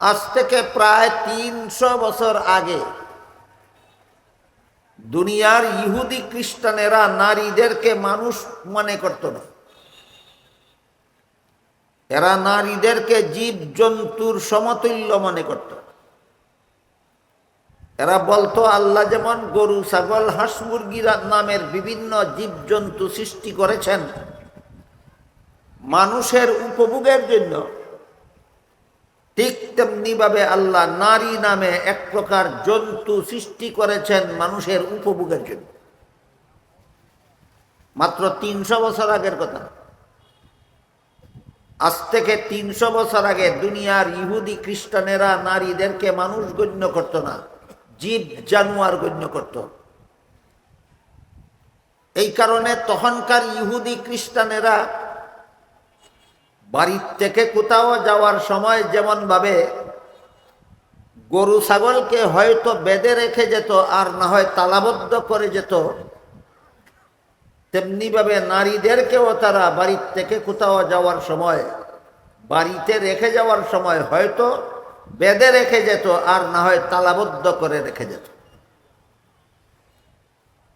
আজ থেকে প্রায় তিনশো বছর আগে দুনিয়ার ইহুদি খ্রিস্টানেরা নারীদেরকে মানুষ মনে করত না। এরা নারীদেরকে জীব জন্তুর সমতুল্য মনে করত। এরা বলতো, আল্লাহ যেমন গরু, ছাগল, হাঁস মুরগির নামের বিভিন্ন জীবজন্তু সৃষ্টি করেছেন মানুষের উপভোগের জন্য। ঠিক তেমনিভাবে আল্লাহ নারী নামে এক প্রকার জন্তু সৃষ্টি করেছেন মানুষের উপভোগের জন্য মাত্র তিনশো বছর আগের কথা। আজ থেকে তিনশো বছর আগে দুনিয়ার ইহুদি খ্রিস্টানেরা নারীদেরকে মানুষ গণ্য করত না, জীব জানুয়ার গণ্য করত। এই কারণে তখনকার ইহুদি খ্রিস্টানেরা বাড়ির থেকে কোথাও যাওয়ার সময় যেমন ভাবে গরু ছাগলকে হয়তো বেঁধে রেখে যেত আর না হয় তালাবদ্ধ করে যেত, তেমনিভাবে নারীদেরকেও তারা বাড়ির থেকে কোথাও যাওয়ার সময়, বাড়িতে রেখে যাওয়ার সময় হয়তো বেঁধে রেখে যেত আর না হয় তালাবদ্ধ করে রেখে যেত।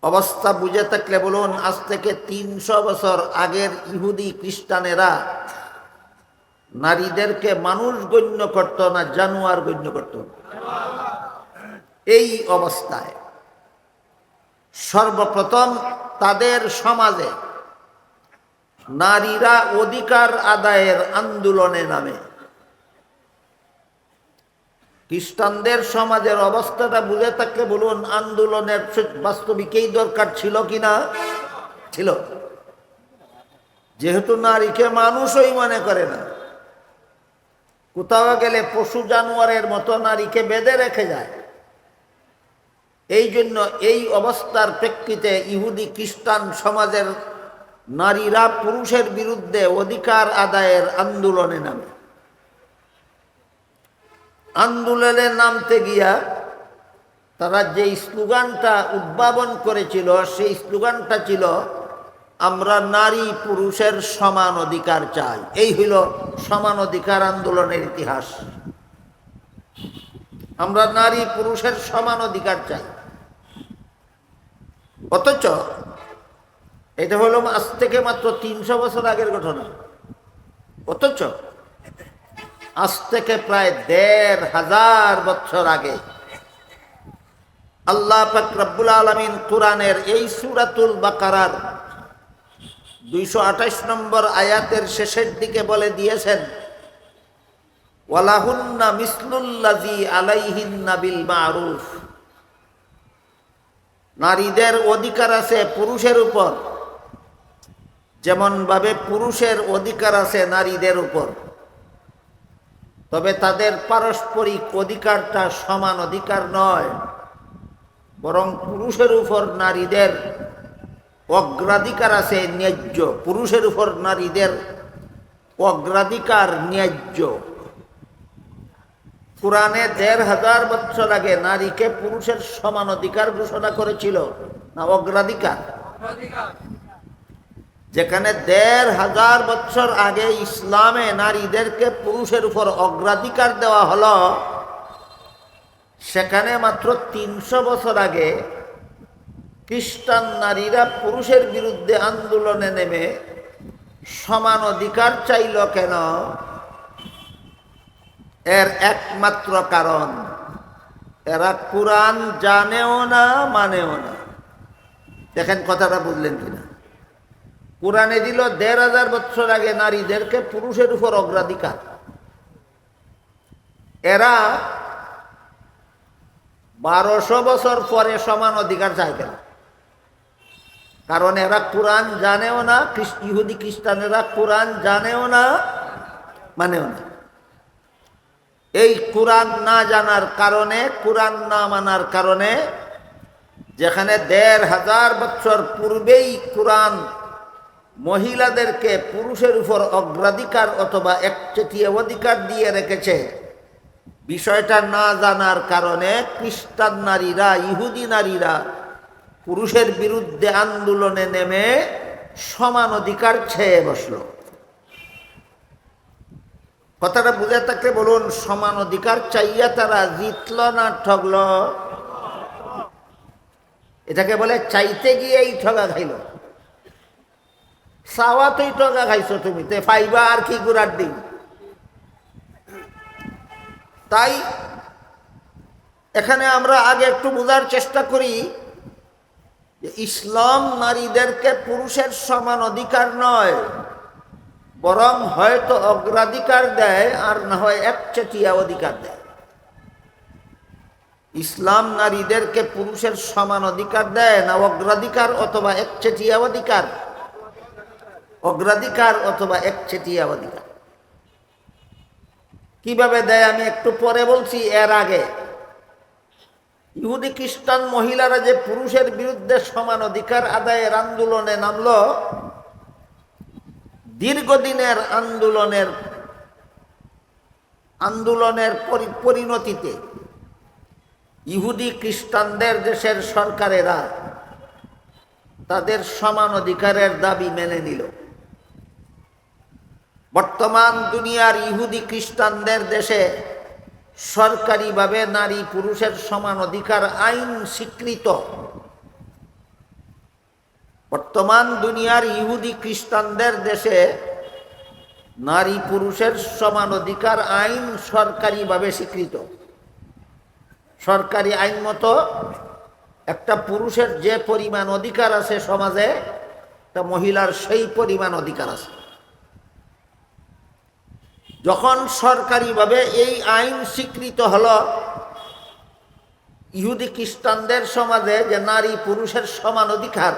অবস্থা বুঝে থাকলে বলুন, আজ থেকে তিনশো বছর আগের ইহুদি খ্রিস্টানেরা নারীদেরকে মানুষ গণ্য করত না, জানুয়ার গণ্য করত। এই অবস্থায় সর্বপ্রথম তাদের সমাজে নারীরা অধিকার আদায়ের আন্দোলনে নামে। খ্রিস্টানদের সমাজের অবস্থাটা বুঝে থাকলে বলুন, আন্দোলনের বাস্তবিকেই দরকার ছিল কিনা ছিল। যেহেতু নারীকে মানুষই মনে করে না। কোথাও গেলে পশু জানোয়ারের মতো নারীকে বেঁধে রেখে যায়। এই জন্য এই অবস্থার প্রেক্ষিতে ইহুদি খ্রিস্টান সমাজের নারীরা পুরুষের বিরুদ্ধে অধিকার আদায়ের আন্দোলনে নামে। আন্দোলনে নামতে গিয়া তারা যে স্লোগানটা উদ্ভাবন করেছিল, সেই স্লোগানটা ছিল আমরা নারী পুরুষের সমান অধিকার চাই। এই হইল সমান অধিকার আন্দোলনের ইতিহাস। আমরা নারী পুরুষের সমান অধিকার চাই। অথচ এটা হলো আজ থেকে মাত্র তিনশো বছর আগের ঘটনা। অথচ আজ থেকে প্রায় দেড় হাজার বছর আগে আল্লাহ পাক রব্বুল আলমিন কোরআনের এই সুরাতুল বাকারার দুইশো আঠাশ নম্বর আয়াতের শেষের দিকে বলে দিয়েছেন, ওয়ালাহুন্না মিসলুল্লাজি আলাইহিন্না বিল মারুফ। নারীদের অধিকার আছে পুরুষের উপর, যেমনভাবে পুরুষের অধিকার আছে নারীদের উপর। তবে তাদের পারস্পরিক অধিকারটা সমান অধিকার নয়, বরং পুরুষের উপর নারীদের অগ্রাধিকার আছে ন্যায্য। পুরুষের উপর নারীদের অগ্রাধিকার ন্যায্য। কোরআনে দেড় হাজার বছর আগে নারীকে পুরুষের সমান অধিকার ঘোষণা করেছিল। না, অগ্রাধিকার। যেখানে দেড় হাজার বছর আগে ইসলামে নারীদেরকে পুরুষের উপর অগ্রাধিকার দেওয়া হলো, সেখানে মাত্র তিনশো বছর আগে খ্রিস্টান নারীরা পুরুষের বিরুদ্ধে আন্দোলনে নেমে সমান অধিকার চাইল কেন? এর একমাত্র কারণ, এরা কোরআন জানেও না, মানেও না। দেখেন কথাটা বুঝলেন কিনা? কোরআনে দিল দেড় হাজার বছর আগে নারীদেরকে পুরুষের উপর অগ্রাধিকার। এরা বারোশো বছর পরে সমান অধিকার চায় কেন? কারণ এরা কোরআন জানেও না ইহুদি খ্রিস্টানেরা কোরআন জানেও না, মানেও না। এই কোরআন না জানার কারণে, কোরআন না মানার কারণে যেখানে দেড় হাজার বছর পূর্বেই কোরআন মহিলাদেরকে পুরুষের উপর অগ্রাধিকার অথবা একচেটিয়া অধিকার দিয়ে রেখেছে, বিষয়টা না জানার কারণে খ্রিস্টান নারীরা, ইহুদি নারীরা পুরুষের বিরুদ্ধে আন্দোলনে নেমে সমান অধিকার ছেয়ে বসল। কথাটা বুঝে থাকলে বলুন, সমান অধিকার চাইয়া তারা জিতল না ঠগল? এটাকে বলে চাইতে গিয়েই ঠগা খাইল। সাওয়াতেই ঠগা খাইছো তুমি, তে পাইবা আর কি গুড়ার দিন তাই এখানে আমরা আগে একটু বোঝার চেষ্টা করি ইসলাম নারীদেরকে পুরুষের সমান অধিকার নয়, বরং হয়তো অগ্রাধিকার দেয় আর না হয় একচেটিয়া অধিকার দেয়। ইসলাম নারীদেরকে পুরুষের সমান অধিকার দেয় না অগ্রাধিকার অথবা একচেটিয়া অধিকার? অগ্রাধিকার অথবা একচেটিয়া অধিকার? কীভাবে দেয় আমি একটু পরে বলছি, এর আগে। ইহুদি খ্রিস্টান মহিলারা যে পুরুষের বিরুদ্ধে সমান অধিকার আদায়ের আন্দোলনে নামল, দীর্ঘদিনের আন্দোলনের আন্দোলনের পরি- পরিণতিতে ইহুদি খ্রিস্টানদের দেশের সরকারেরা তাদের সমান অধিকারের দাবি মেনে নিল। বর্তমান দুনিয়ার ইহুদি খ্রিস্টানদের দেশে সরকারিভাবে নারী পুরুষের সমান অধিকার আইন স্বীকৃত। বর্তমান দুনিয়ার ইহুদি খ্রিস্টানদের দেশে নারী পুরুষের সমান অধিকার আইন সরকারিভাবে স্বীকৃত। সরকারি আইন মতো একটা পুরুষের যে পরিমাণ অধিকার আছে সমাজে, একটা মহিলার সেই পরিমাণ অধিকার আছে। যখন সরকারিভাবে এই আইন স্বীকৃত হল, ইহুদি খ্রিস্টানদের সমাজে যে নারী পুরুষের সমান অধিকার,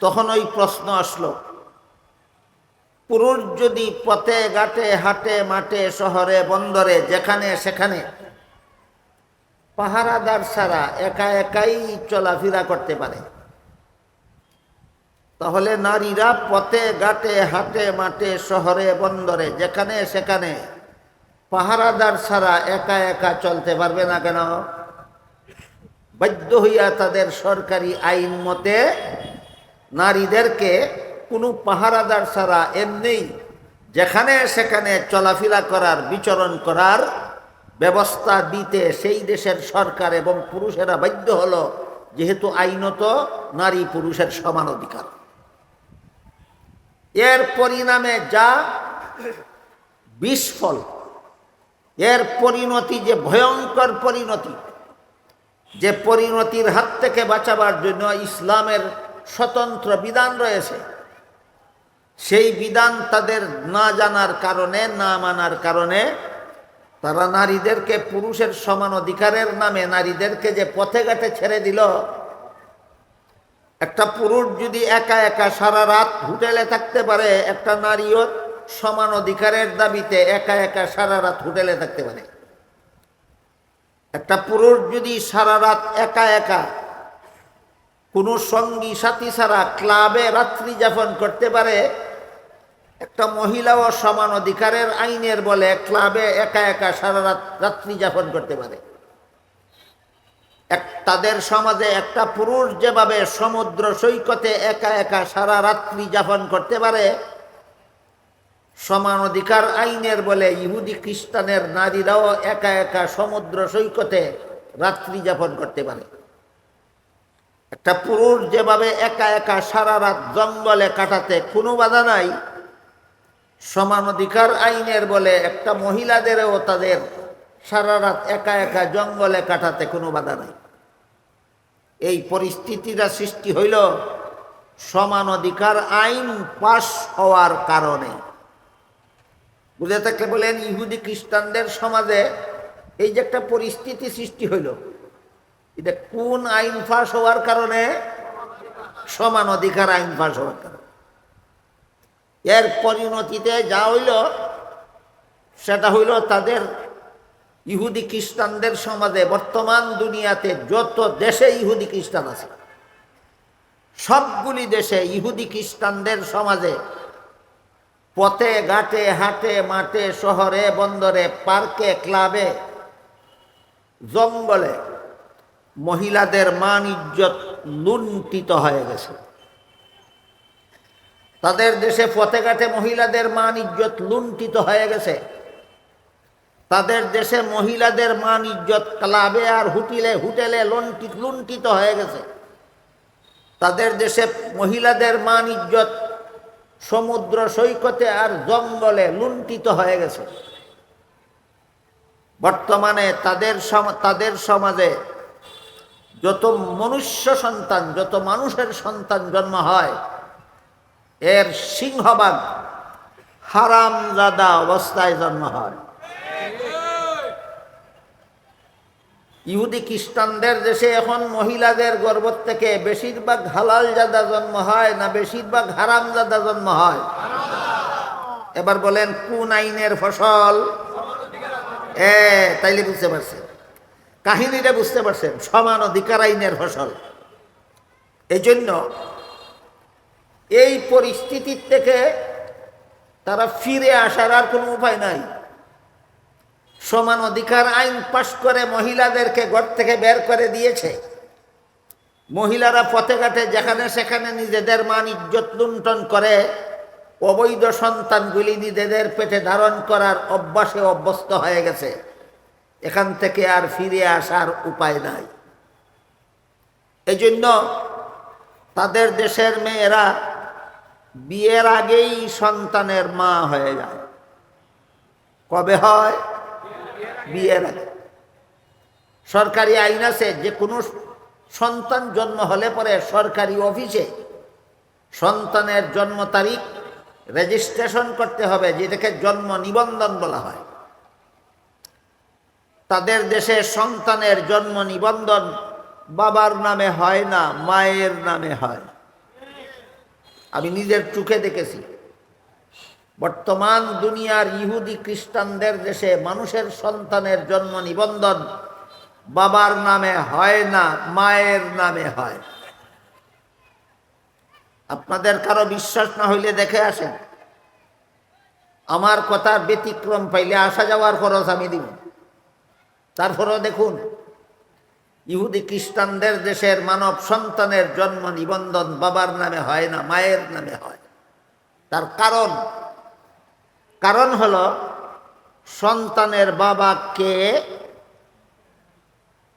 তখন ওই প্রশ্ন আসলো। পুরুষ যদি পথে, ঘাটে, হাটে, মাঠে, শহরে, বন্দরে, যেখানে, সেখানে, পাহারাদার ছাড়া একা একাই চলাফেরা করতে পারে। তাহলে নারীরা পথে, ঘাটে, হাটে, মাঠে, শহরে, বন্দরে, যেখানে সেখানে পাহারাদার ছাড়া একা একা চলতে পারবে না কেন? বাধ্য হইয়া তাদের সরকারি আইন মতে নারীদেরকে কোনো পাহারাদার ছাড়া এমনি যেখানে সেখানে চলাফেরা করার, বিচরণ করার ব্যবস্থা দিতে সেই দেশের সরকার এবং পুরুষেরা বাধ্য হলো, যেহেতু আইনত নারী পুরুষের সমান অধিকার। এর পরিণামে যা বিস্ফল এর পরিণতি যে ভয়ঙ্কর পরিণতি, যে পরিণতির হাত থেকে বাঁচাবার জন্য ইসলামের স্বতন্ত্র বিধান রয়েছে, সেই বিধান তাদের না জানার কারণে, না মানার কারণে তারা নারীদেরকে পুরুষের সমান অধিকারের নামে নারীদেরকে যে পথে ঘাটে ছেড়ে দিল একটা পুরুষ যদি একা একা সারা রাত হোটেলে থাকতে পারে, একটা নারীও সমান অধিকারের দাবিতে একা একা সারা রাত হোটেলে থাকতে পারে। একটা পুরুষ যদি সারা রাত একা একা কোনো সঙ্গী সাথী ছাড়া ক্লাবে রাত্রি যাপন করতে পারে, একটা মহিলাও সমান অধিকারের আইনের বলে ক্লাবে একা একা সারা রাত রাত্রি যাপন করতে পারে। এক, তাদের সমাজে একটা পুরুষ যেভাবে সমুদ্র সৈকতে একা একা সারা রাত্রি যাপন করতে পারে, সমান অধিকার আইনের বলে ইহুদি খ্রিস্টানের নারীরাও একা একা সমুদ্র সৈকতে রাত্রি যাপন করতে পারে। একটা পুরুষ যেভাবে একা একা সারা রাত জঙ্গলে কাটাতে কোনো বাধা নাই, সমান অধিকার আইনের বলে একটা মহিলাদেরও তাদের সারা রাত একা একা জঙ্গলে কাটাতে কোনো বাধা নাই। এই পরিস্থিতিটা সৃষ্টি হইল সমান অধিকার আইন পাশ হওয়ার কারণে। বুঝে থাকলে বলেন, ইহুদি খ্রিস্টানদের সমাজে এই যে একটা পরিস্থিতি সৃষ্টি হইল, এটা কোন আইন ফাঁস হওয়ার কারণে? সমান অধিকার আইন ফাঁস হওয়ার কারণে। এর পরিণতিতে যা হইল, সেটা হইল তাদের ইহুদি খ্রিস্টানদের সমাজে বর্তমান দুনিয়াতে যত দেশে ইহুদি খ্রিস্টান আছে, সবগুলি দেশে ইহুদি খ্রিস্টানদের সমাজে পথে, ঘাটে, হাটে, মাঠে, শহরে, বন্দরে, পার্কে, ক্লাবে, জঙ্গলে মহিলাদের মান ইজ্জত লুণ্ঠিত হয়ে গেছে। তাদের দেশে পথে, ঘাটে মহিলাদের মান ইজ্জত লুণ্ঠিত হয়ে গেছে। তাদের দেশে মহিলাদের মান ইজ্জত ক্লাবে আর হুটিলে, হুটেলে লুণ্ঠিত লুণ্ঠিত হয়ে গেছে। তাদের দেশে মহিলাদের মান ইজ্জত সমুদ্র সৈকতে আর জঙ্গলে লুণ্ঠিত হয়ে গেছে। বর্তমানে তাদের তাদের সমাজে যত মনুষ্য সন্তান, যত মানুষের সন্তান জন্ম হয়, এর সিংহবাগ হারামজাদা অবস্থায় জন্ম হয়। ইহুদি খ্রিস্টানদের দেশে এখন মহিলাদের গর্ভ থেকে বেশিরভাগ হালাল জাদা জন্ম হয় না বেশিরভাগ হারাম জাদা জন্ম হয়? এবার বলেন, কোন আইনের ফসল? এ, তাইলে বুঝতে পারছেন। কাহিনীটা বুঝতে পারছেন, সমান অধিকার আইনের ফসল। এই জন্য এই পরিস্থিতির থেকে তারা ফিরে আসার আর কোনো উপায় নাই। সমান অধিকার আইন পাশ করে মহিলাদেরকে ঘর থেকে বের করে দিয়েছে। মহিলারা পথে ঘাটে যেখানে সেখানে নিজেদের মান, ইজ্জত লুণ্ঠন করে, অবৈধ সন্তানগুলি নিজেদের পেটে ধারণ করার অভ্যাসে অভ্যস্ত হয়ে গেছে। এখান থেকে আর ফিরে আসার উপায় নাই। এজন্য তাদের দেশের মেয়েরা বিয়ের আগেই সন্তানের মা হয়ে যায়। কবে হয়? বিয়ের আগে সরকারি আইন আছে, যে কোনো সন্তান জন্ম হলে পরে সরকারি অফিসে সন্তানের জন্ম তারিখ রেজিস্ট্রেশন করতে হবে, যেটাকে জন্ম নিবন্ধন বলা হয়। তাদের দেশে সন্তানের জন্ম নিবন্ধন বাবার নামে হয় না, মায়ের নামে হয়। আমি নিজের চোখে দেখেছি। বর্তমান দুনিয়ার ইহুদি খ্রিস্টানদের দেশে মানুষের সন্তানের জন্ম নিবন্ধন বাবার নামে হয় না, মায়ের নামে হয়। আপনাদের কারও বিশ্বাস না হইলে দেখে আসেন। আমার কথার ব্যতিক্রম পাইলে আসা যাওয়ার খরচ আমি দিব। তারপরেও দেখুন, ইহুদি খ্রিস্টানদের দেশের মানব সন্তানের জন্ম নিবন্ধন বাবার নামে হয় না, মায়ের নামে হয়। তার কারণ কারণ হল, সন্তানের বাবা কে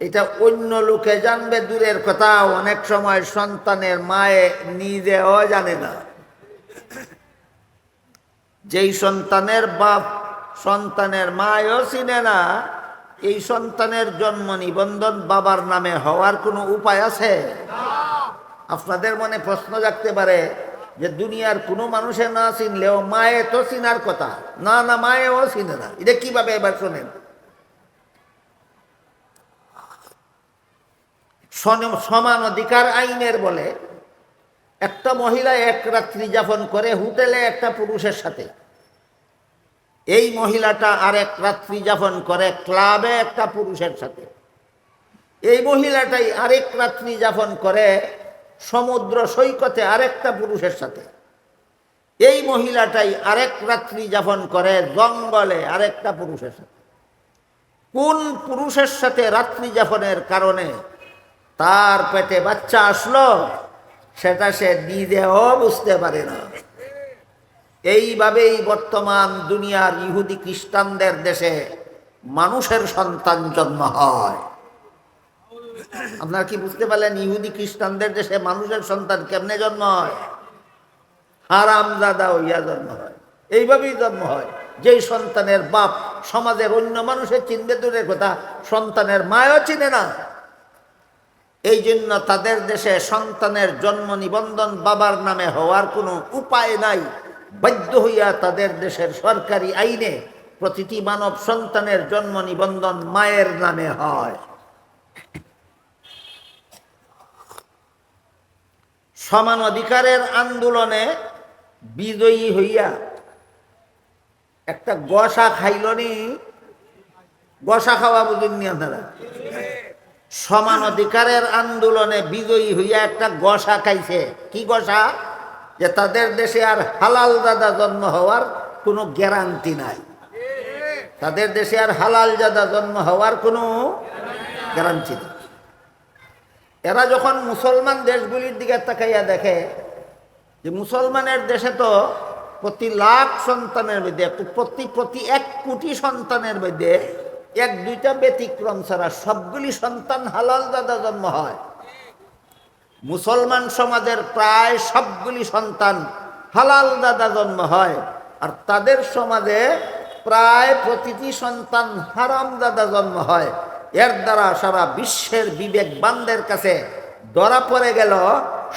এটা অন্য লোকে জানবে, দূরের কথা অনেক সময় সন্তানের মায়ে নিজেও জানে না। যেই সন্তানের বাপ সন্তানের মায়ও চিনে না, এই সন্তানের জন্ম নিবন্ধন বাবার নামে হওয়ার কোনো উপায় আছে? আপনাদের মনে প্রশ্ন জাগতে পারে যে দুনিয়ার কোনো মানুষের না চিনলেও মায়ে তো চিনার কথা। না না, মায়েও চিনে না। এটা কীভাবে এবার শোনেন? সমান অধিকার আইনের বলে একটা মহিলা এক রাত্রি যাপন করে হোটেলে একটা পুরুষের সাথে। এই মহিলাটা আর এক রাত্রি যাপন করে ক্লাবে একটা পুরুষের সাথে। এই মহিলাটাই আরেক রাত্রি যাপন করে সমুদ্র সৈকতে আরেকটা পুরুষের সাথে। এই মহিলাটাই আরেক রাত্রি যাপন করে জঙ্গলে আরেকটা পুরুষের সাথে। কোন পুরুষের সাথে রাত্রি যাপনের কারণে তার পেটে বাচ্চা আসলো, সেটা সে নিজেও বুঝতে পারে না। এইভাবেই বর্তমান দুনিয়ার ইহুদি খ্রিস্টানদের দেশে মানুষের সন্তান জন্ম হয়। আপনারা কি বুঝতে পারলেন, ইহুদি খ্রিস্টানদের দেশে মানুষের সন্তান কেমনে জন্ম হয়? হারাম দাদা হইয়া জন্ম হয়। এইভাবেই জন্ম হয়। যেই সন্তানের বাপ সমাজের অন্য মানুষের চিনবে, দূরের কথা, সন্তানের মায়ও চিনে না। এই জন্য তাদের দেশে সন্তানের জন্ম নিবন্ধন বাবার নামে হওয়ার কোনো উপায় নাই। বাধ্য হইয়া তাদের দেশের সরকারি আইনে প্রতিটি মানব সন্তানের জন্ম নিবন্ধন মায়ের নামে হয়। সমান অধিকারের আন্দোলনে বিজয়ী হইয়া একটা গসা খাইলনি, গসা খাওয়া বুঝেননি আপনারা? সমান অধিকারের আন্দোলনে বিজয়ী হইয়া একটা গসা খাইছে। কি গসা? যে তাদের দেশে আর হালাল দাদা জন্ম হওয়ার কোনো গ্যারান্টি নাই। তাদের দেশে আর হালাল দাদা জন্ম হওয়ার কোনো গ্যারান্টি নেই। এরা যখন মুসলমান দেশগুলির দিকে তাকাইয়া দেখে, যে মুসলমানের দেশে তো প্রতি লাখ সন্তানের মধ্যে, প্রতি প্রতি এক কোটি সন্তানের মধ্যে এক, দুইটা ব্যতিক্রম ছাড়া সবগুলি সন্তান হালাল দাদা জন্ম হয়। মুসলমান সমাজের প্রায় সবগুলি সন্তান হালাল দাদা জন্ম হয়, আর তাদের সমাজে প্রায় প্রতিটি সন্তান হারাম দাদা জন্ম হয়। এর দ্বারা সারা বিশ্বের বিবেকবানদের কাছে ধরা পড়ে গেল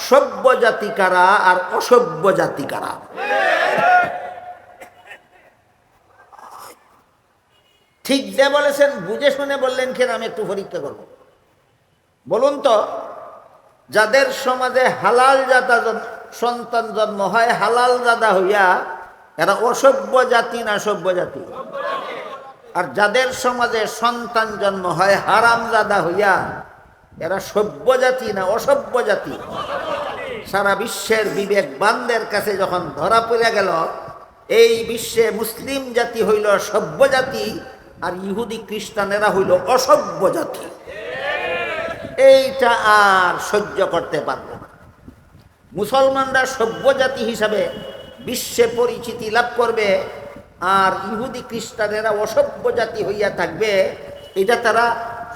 সভ্য জাতি কারা আর অসভ্য জাতি কারা ঠিক যে বলেছেন, বুঝে শুনে বললেন কেন আমি একটু পরীক্ষা করব। বলুন তো, যাদের সমাজে হালাল জাতা সন্তান জন্ম হয়, হালাল দাদা হইয়া এরা অসভ্য জাতি না সভ্য জাতি? আর যাদের সমাজে সন্তান জন্ম হয় হারাম দাদা হইয়া, এরা সভ্য জাতি না অসভ্য জাতি। সারা বিশ্বের বিবেক বিবেকবানদের কাছে যখন ধরা পড়ে গেল, এই বিশ্বে মুসলিম জাতি হইল সভ্য জাতি, আর ইহুদি খ্রিস্টানেরা হইল অসভ্য জাতি। এইটা আর সহ্য করতে পারবে না। মুসলমানরা সভ্য জাতি হিসাবে বিশ্বে পরিচিতি লাভ করবে আর ইহুদি খ্রিস্টানেরা অসভ্য জাতি হইয়া থাকবে, এটা তারা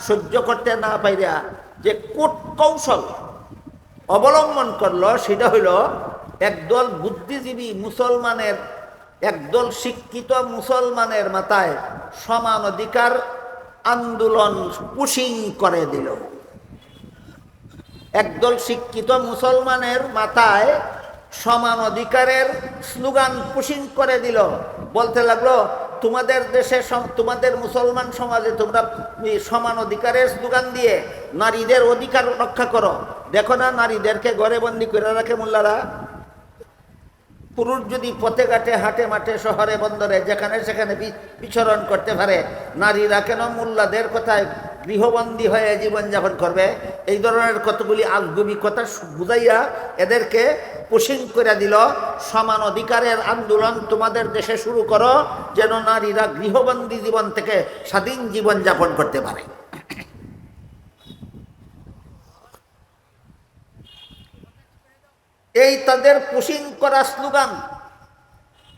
সহ্য করতে না পাইরা যে কোট কৌশল অবলম্বন করল, সেটা হইল একদল বুদ্ধিজীবী মুসলমানের, একদল শিক্ষিত মুসলমানের মাথায় সমান অধিকার আন্দোলন পুশিং করে দিল। একদল শিক্ষিত মুসলমানের মাথায় সমান অধিকারের স্লোগান পুশিং করে দিল। বলতে লাগল, তোমাদের দেশে তোমাদের মুসলমান সমাজে তোমরা সমান অধিকারের স্লোগান দিয়ে নারীদের অধিকার রক্ষা করো। দেখো না নারীদেরকে ঘরে বন্দি করে রাখে মোল্লারা। পুরুষ যদি পথে ঘাটে, হাটে মাঠে, শহরে, বন্দরে, যেখানে সেখানে বিচরণ করতে পারে, নারীরা কেন মোল্লাদের কথায় গৃহবন্দী হয়ে জীবনযাপন করবে। এই ধরনের কতগুলি আজগুবি কথা বুঝাইয়া এদেরকে পুশিং করে দিল, সমান অধিকারের আন্দোলন তোমাদের দেশে শুরু করো, যেন নারীরা গৃহবন্দী জীবন থেকে স্বাধীন জীবন যাপন করতে পারে। এই তাদের পুশিং করা স্লোগান,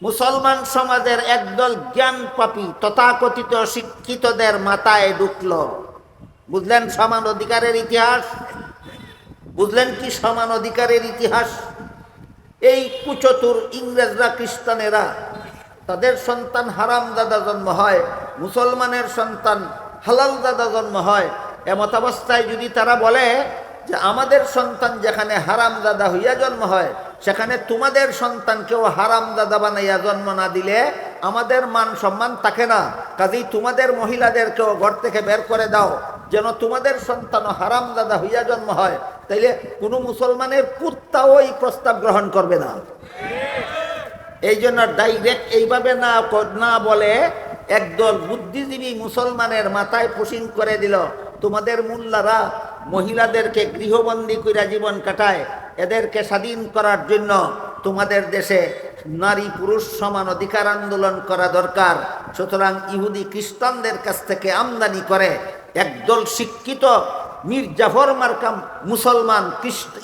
মুসলমান সমাজের একদল জ্ঞান পাপী তথাকথিত শিক্ষিতদের মাথায় ঢুকল। বুঝলেন সমান অধিকারের ইতিহাস? বুঝলেন কি সমান অধিকারের ইতিহাস? এই কুচতুর ইংরেজরা, খ্রিস্টানেরা, তাদের সন্তান হারাম দাদা জন্ম হয়, মুসলমানের সন্তান হালাল দাদা জন্ম হয়। এমত অবস্থায় যদি তারা বলে যে আমাদের সন্তান যেখানে হারাম দাদা হইয়া জন্ম হয়, সেখানে তোমাদের সন্তানকেও হারাম দাদা বানাইয়া জন্ম না দিলে আমাদের মান সম্মান থাকে না। কাজেই তোমাদের মহিলাদেরকেও ঘর থেকে বের করে দাও। যেন তোমাদের সন্তান হারাম দাদা হইয়া জন্ম হয়, তাইলে কোনো মুসলমানের কুত্তাও এই প্রস্তাব গ্রহণ করবে না। এই জন্য ডাইরেক্ট এইভাবে না না বলে একদল বুদ্ধিজীবী মুসলমানের মাথায় পুশিং করে দিল। তোমাদের মোল্লারা মহিলাদেরকে গৃহবন্দী কইরা জীবন কাটায়, এদেরকে স্বাধীন করার জন্য তোমাদের দেশে নারী পুরুষ সমান অধিকার আন্দোলন করা দরকার। সুতরাং ইহুদি খ্রিস্টানদের কাছ থেকে আমদানি করে একদল শিক্ষিত মীর জাফর মার্কাম মুসলমান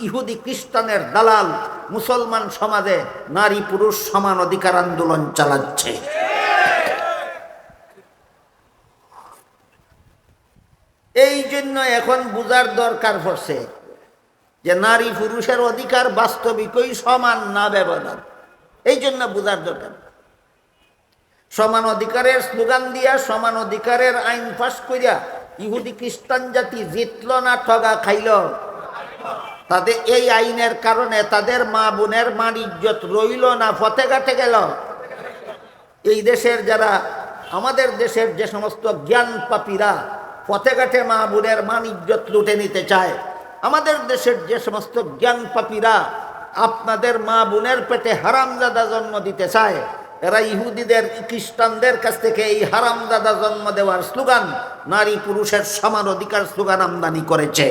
ইহুদি খ্রিস্টানের দালাল মুসলমান সমাজে নারী পুরুষ সমান অধিকার আন্দোলন চালাচ্ছে। এই জন্য এখন বুঝার দরকার পড়ছে যে নারী পুরুষের অধিকার বাস্তবিকই সমান না ব্যবধান। এই জন্য বুঝার দরকার। সমান অধিকারের স্লোগান দিয়া, সমান অধিকারের আইন পাশ করিয়া ইহুদি খ্রিস্টান জাতি জিতল না, ঠগা খাইল। তাদের এই আইনের কারণে তাদের মা বোনের মান ইজ্জত রইল না ফতে ঘাটে গেল। এই দেশের যারা, আমাদের দেশের যে সমস্ত জ্ঞান পাপীরা পথে ঘাটে মা বোনের মান ইজ্জত লুটে নিতে চায়, আমাদের দেশের যে সমস্ত জ্ঞান পাপীরা আপনাদের মা বোনের পেটে হারামজাদা জন্ম দিতে চায় এরা ইহুদিদের, খ্রিস্টানদের কাছ থেকে এই হারামজাদা জন্ম দেওয়ার স্লোগান, নারী পুরুষের সমান অধিকার স্লোগান আমদানি করেছে।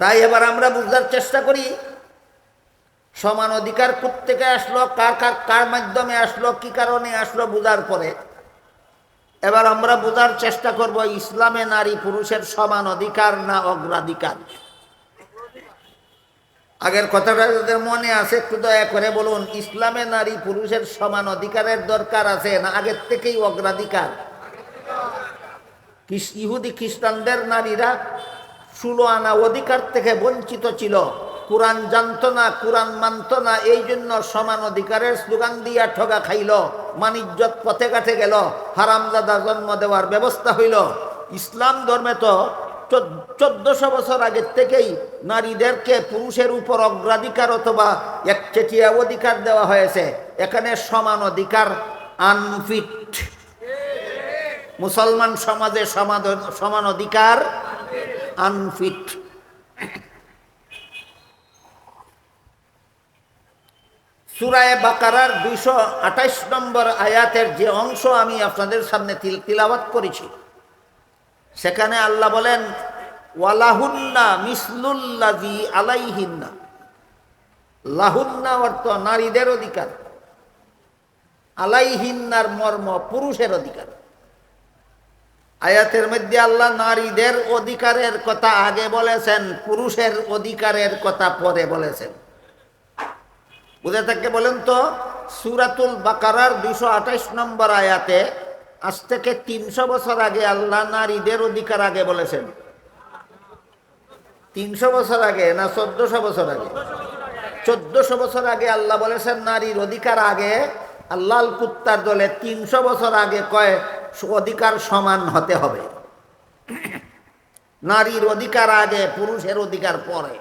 তাই এবার আমরা বুঝার চেষ্টা করি, সমান অধিকার থেকে আসলো, কার কার কার মাধ্যমে আসলো, কি কারণে আসলো বোঝার পরে। এবার আমরা বোঝার চেষ্টা করব, ইসলামে নারী পুরুষের সমান অধিকার না অগ্রাধিকার? আগের কথাটা যাদের মনে আছে, একটু দয়া করে বলুন, ইসলামে নারী পুরুষের সমান অধিকারের দরকার আছে না আগের থেকেই অগ্রাধিকার? ইহুদি খ্রিস্টানদের নারীরা ষোলো আনা অধিকার থেকে বঞ্চিত ছিল। কোরআন জানতো না, কোরআন মানত না, এই জন্য সমান অধিকারের স্লোগান দিয়া ঠগা খাইল। মানিজ্যত পথে কাটে গেল। হারামজাদা জন্ম দেওয়ার ব্যবস্থা হইল। ইসলাম ধর্মে তো চোদ্দশো বছর আগের থেকেই নারীদেরকে পুরুষের উপর অগ্রাধিকার অথবা একচেটিয়া অধিকার দেওয়া হয়েছে। এখানে সমান অধিকার আনফিট। মুসলমান সমাজে সমান অধিকার আনফিট। সুরায় বাকারার দুইশো আঠাইশ নম্বর আয়াতের যে অংশ আমি আপনাদের সামনে তিল তিলাবাত করেছি। সেখানে আল্লাহ বলেন, ওয়ালাহুন্না মিসলুল্লাজি আলাইহিন্না। লাহুন্না অর্থ নারীদের অধিকার, আলাইহিন্নার মর্ম পুরুষের অধিকার। আয়াতের মধ্যে আল্লাহ নারীদের অধিকারের কথা আগে বলেছেন, পুরুষের অধিকারের কথা পরে বলেছেন। বুঝে থাকতে বলেন তো, সুরাতুল বাকারার দুশো আঠাইশ নম্বর আয়াতে আজ থেকে তিনশো বছর আগে আল্লাহ নারীদের অধিকার আগে বলেছেন। তিনশো বছর আগে না চোদ্দশো বছর আগে? চোদ্দশো বছর আগে আল্লাহ বলেছেন নারীর অধিকার আগে আল্লাহ কুত্তার দলে তিনশো বছর আগে কয়, অধিকার সমান হতে হবে। নারীর অধিকার আগে, পুরুষের অধিকার পরে।